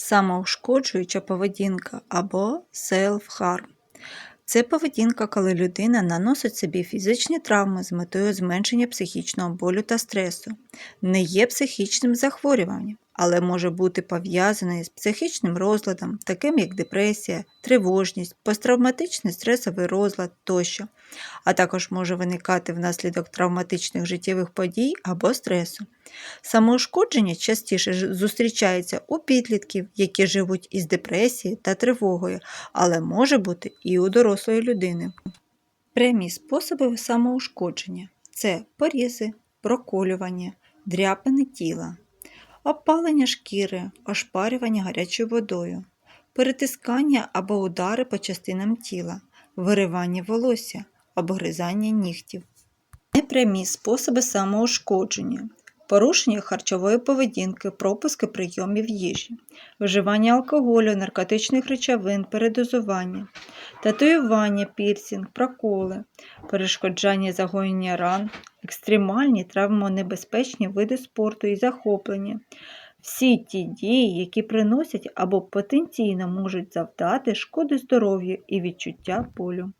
самоушкоджуюча поведінка або self-harm. Це поведінка, коли людина наносить собі фізичні травми з метою зменшення психічного болю та стресу, не є психічним захворюванням, але може бути пов'язаний з психічним розладом, таким як депресія, тривожність, посттравматичний стресовий розлад тощо, а також може виникати внаслідок травматичних життєвих подій або стресу. Самоушкодження частіше зустрічається у підлітків, які живуть із депресією та тривогою, але може бути і у дорослої людини. Прямі способи самоушкодження це порізи, проколювання, дряпини тіла, опалення шкіри, ошпарювання гарячою водою, перетискання або удари по частинам тіла, виривання волосся, обгризання нігтів. Непрямі способи самоушкодження. Порушення харчової поведінки, пропуски прийомів їжі, вживання алкоголю, наркотичних речовин, передозування, татуювання, пірсінг, проколи, перешкоджання загоєння ран, екстремальні травмонебезпечні види спорту і захоплення. Всі ті дії, які приносять або потенційно можуть завдати шкоди здоров'ю і відчуття болю.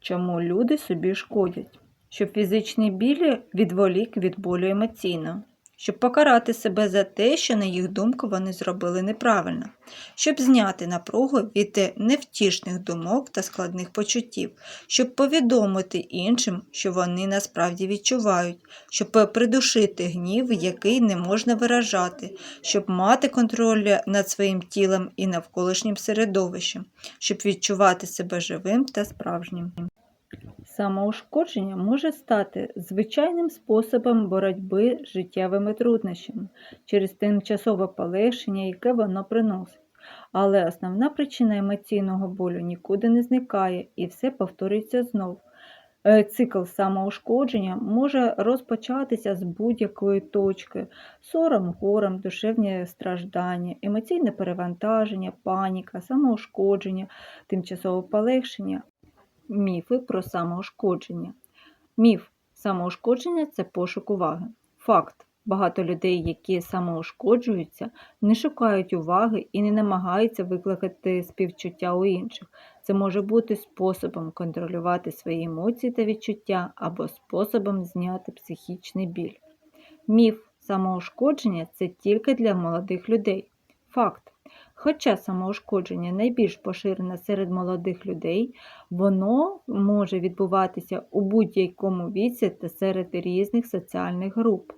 Чому люди собі шкодять? Щоб фізичний біль відволік від болю емоційно, щоб покарати себе за те, що, на їх думку, вони зробили неправильно, щоб зняти напругу від невтішних думок та складних почуттів, щоб повідомити іншим, що вони насправді відчувають, щоб придушити гнів, який не можна виражати, щоб мати контроль над своїм тілом і навколишнім середовищем, щоб відчувати себе живим та справжнім. Самоушкодження може стати звичайним способом боротьби з життєвими труднощами через тимчасове полегшення, яке воно приносить. Але основна причина емоційного болю нікуди не зникає і все повторюється знов. Е, Цикл самоушкодження може розпочатися з будь-якої точки: сором, горем, душевні страждання, емоційне перевантаження, паніка, самоушкодження, тимчасове полегшення, Міфи про самоушкодження. Міф самоушкодження це пошук уваги. Факт. Багато людей, які самоушкоджуються, не шукають уваги і не намагаються викликати співчуття у інших. Це може бути способом контролювати свої емоції та відчуття або способом зняти психічний біль. Міф самоушкодження це тільки для молодих людей. Факт. Хоча самоушкодження найбільш поширене серед молодих людей, воно може відбуватися у будь-якому віці та серед різних соціальних груп.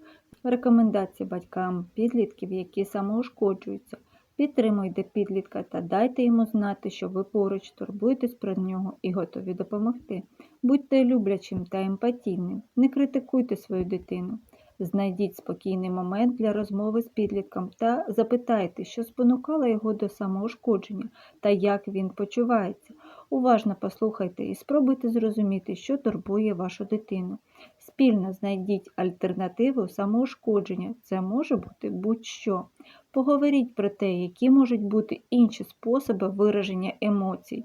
Рекомендації батькам підлітків, які самоушкоджуються. Підтримуйте підлітка та дайте йому знати, що ви поруч турбуєтесь про нього і готові допомогти. Будьте люблячим та емпатійним, не критикуйте свою дитину. Знайдіть спокійний момент для розмови з підлітком та запитайте, що спонукало його до самоушкодження та як він почувається. Уважно послухайте і спробуйте зрозуміти, що турбує вашу дитину. Спільно знайдіть альтернативу самоушкодження. Це може бути будь-що. Поговоріть про те, які можуть бути інші способи вираження емоцій.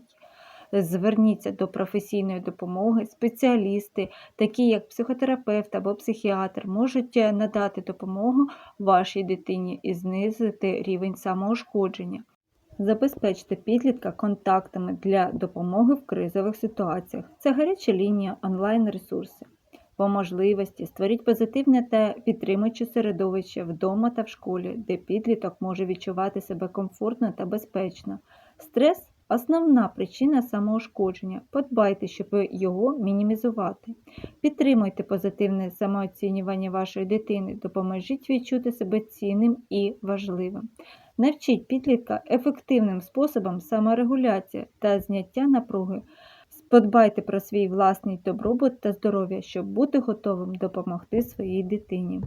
Зверніться до професійної допомоги, спеціалісти, такі як психотерапевт або психіатр, можуть е, надати допомогу вашій дитині і знизити рівень самоушкодження. Забезпечте підлітка контактами для допомоги в кризових ситуаціях. Це гаряча лінія, онлайн-ресурси. По можливості створіть позитивне та підтримуюче середовище вдома та в школі, де підліток може відчувати себе комфортно та безпечно. Стрес основна причина самоушкодження. Подбайте, щоб його мінімізувати. Підтримуйте позитивне самооцінювання вашої дитини, допоможіть відчути себе цінним і важливим. Навчіть підлітка ефективним способом саморегуляції та зняття напруги. Подбайте про свій власний добробут та здоров'я, щоб бути готовим допомогти своїй дитині.